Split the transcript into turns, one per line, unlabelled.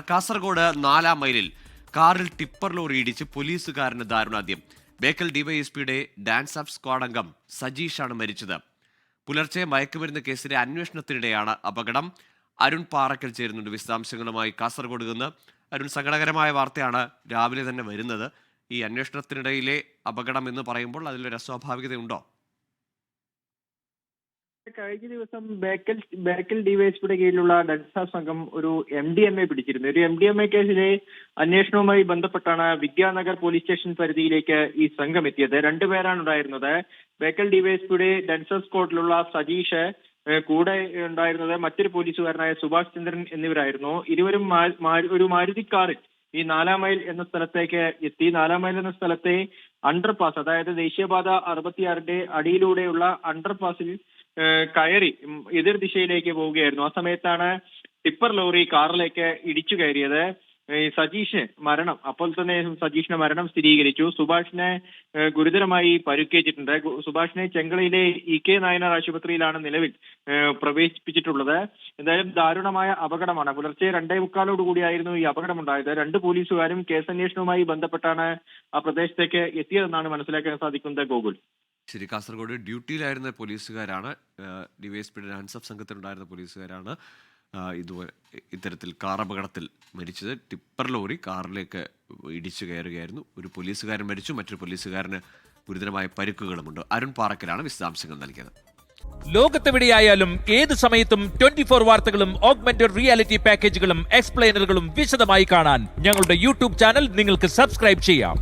കാസർഗോഡ് നാലാം മൈലിൽ കാറിൽ ടിപ്പർ ലോറി ഇടിച്ച് പോലീസുകാരന് ദാരുണാദ്യം ബേക്കൽ ഡിവൈഎസ്പിയുടെ ഡാൻസ് അപ്പ് സ്ക്വാഡ് അംഗം സജീഷാണ് മരിച്ചത്. പുലർച്ചെ മയക്കുമരുന്ന് കേസിലെ അന്വേഷണത്തിനിടെയാണ് അപകടം. അരുൺ പാറക്കൽ ചേരുന്നുണ്ട്. വിശദാംശങ്ങളുമായി കാസർഗോഡ് നിന്ന് അരുൺ സങ്കടകരമായ വാർത്തയാണ് രാവിലെ തന്നെ വരുന്നത്. ഈ അന്വേഷണത്തിനിടയിലെ അപകടം എന്ന് പറയുമ്പോൾ അതിലൊരു അസ്വാഭാവികതയുണ്ടോ?
കഴിഞ്ഞ ദിവസം ബേക്കൽ ബേക്കൽ ഡിവൈഎസ്പിയുടെ കീഴിലുള്ള ഡൻസ സംഘം ഒരു എം ഡി എം എ പിടിച്ചിരുന്നു. ഒരു എം ഡി എം എ കേസിലെ അന്വേഷണവുമായി ബന്ധപ്പെട്ടാണ് വിദ്യാനഗർ പോലീസ് സ്റ്റേഷൻ പരിധിയിലേക്ക് ഈ സംഘം എത്തിയത്. രണ്ടുപേരാണ് ഉണ്ടായിരുന്നത്. ബേക്കൽ ഡിവൈഎസ്പിയുടെ ഡൻസ സ്ക്വാഡിലുള്ള സജീഷ് കൂടെ ഉണ്ടായിരുന്നത് മറ്റൊരു പോലീസുകാരനായ സുഭാഷ് ചന്ദ്രൻ എന്നിവരായിരുന്നു. ഇരുവരും ഒരു മാരുതി കാറിൽ ഈ നാലാം മൈൽ എന്ന സ്ഥലത്തേക്ക് എത്തി. നാലാം മൈൽ എന്ന സ്ഥലത്തെ അണ്ടർപാസ് അതായത് ദേശീയപാത അറുപത്തിയാറിന്റെ അടിയിലൂടെയുള്ള അണ്ടർപാസിൽ കയറി എതിർ ദിശയിലേക്ക് പോവുകയായിരുന്നു. ആ സമയത്താണ് ടിപ്പർ ലോറി കാറിലേക്ക് ഇടിച്ചു കയറിയത്. സജീഷ് മരണം അപ്പോൾ തന്നെ സജീഷിന്റെ മരണം സ്ഥിരീകരിച്ചു. സുഭാഷിനെ ഗുരുതരമായി പരുക്കേറ്റിട്ടുണ്ട്. സുഭാഷിനെ ചെങ്കളയിലെ ഇ കെ നായനാർ ആശുപത്രിയിലാണ് നിലവിൽ പ്രവേശിപ്പിച്ചിട്ടുള്ളത്. എന്തായാലും ദാരുണമായ അപകടമാണ്. പുലർച്ചെ രണ്ടേ മുക്കാലോട് കൂടിയായിരുന്നു ഈ അപകടമുണ്ടായത്. രണ്ട് പോലീസുകാരും കേസന്വേഷണവുമായി ബന്ധപ്പെട്ടാണ് ആ പ്രദേശത്തേക്ക് എത്തിയതെന്നാണ് മനസ്സിലാക്കാൻ സാധിക്കുന്നത് ഗോകുൽ
ശരി കാസർഗോഡ് ഡ്യൂട്ടിയിലായിരുന്ന പോലീസുകാരാണ് ഡിവൈഎസ്പിയുടെ ഓഫ് സംഘത്തിലുണ്ടായിരുന്ന പോലീസുകാരാണ് ഇതുപോലെ ഇത്തരത്തിൽ കാർ അപകടത്തിൽ മരിച്ചത്. ടിപ്പർ ലോറി കാറിലേക്ക് ഇടിച്ചു കയറുകയായിരുന്നു. ഒരു പോലീസുകാരൻ മരിച്ചു മറ്റൊരു പോലീസുകാരന് ഗുരുതരമായ പരിക്കുകളുമുണ്ട്. അരുൺ പാറക്കലാണ് വിശദാംശങ്ങൾ നൽകിയത്.
ലോകത്തെവിടെയായാലും ഏത് സമയത്തും ട്വന്റി ഫോർ വാർത്തകളും ഓഗ്മെന്റഡ് റിയാലിറ്റി പാക്കേജുകളും എക്സ്പ്ലെയിനറുകളും വിശദമായി കാണാൻ ഞങ്ങളുടെ യൂട്യൂബ് ചാനൽ നിങ്ങൾക്ക് സബ്സ്ക്രൈബ് ചെയ്യാം.